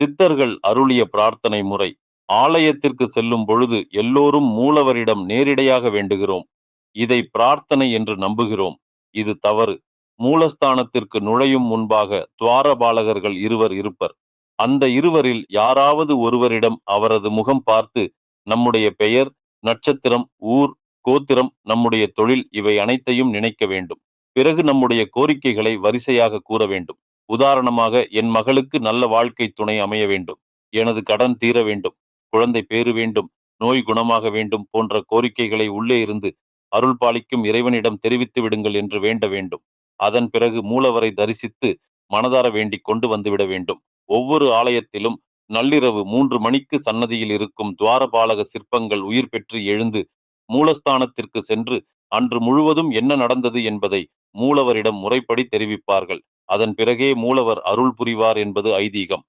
சித்தர்கள் அருளிய பிரார்த்தனை முறை. ஆலயத்திற்கு செல்லும் பொழுது எல்லோரும் மூலவரிடம் நேரிடையாக வேண்டுகிறோம். இதை பிரார்த்தனை என்று நம்புகிறோம். இது தவறு. மூலஸ்தானத்திற்கு நுழையும் முன்பாக துவாரபாலகர்கள் இருவர் இருப்பர். அந்த இருவரில் யாராவது ஒருவரிடம் அவரது முகம் பார்த்து நம்முடைய பெயர் நட்சத்திரம் ஊர் கோத்திரம் நம்முடைய தொழில் இவை அனைத்தையும் நினைக்க வேண்டும். பிறகு நம்முடைய கோரிக்கைகளை வரிசையாக கூற வேண்டும். உதாரணமாக என் மகளுக்கு நல்ல வாழ்க்கை துணை அமைய வேண்டும். எனது கடன் தீர வேண்டும். குழந்தை பேறு வேண்டும். நோய் குணமாக வேண்டும் போன்ற கோரிக்கைகளை உள்ளே இருந்து அருள் பாலிக்கும் இறைவனிடம் தெரிவித்து விடுங்கள் என்று வேண்ட வேண்டும். அதன் பிறகு மூலவரை தரிசித்து மனதார வேண்டிக் கொண்டு வந்துவிட வேண்டும். ஒவ்வொரு ஆலயத்திலும் நள்ளிரவு மூன்று மணிக்கு சன்னதியில் இருக்கும் துவாரபாலக சிற்பங்கள் உயிர் பெற்று எழுந்து மூலஸ்தானத்திற்கு சென்று அன்று முழுவதும் என்ன நடந்தது என்பதை மூலவரிடம் முறைப்படி தெரிவிப்பார்கள். அதன் பிறகே மூலவர் அருள் புரிவார் என்பது ஐதீகம்.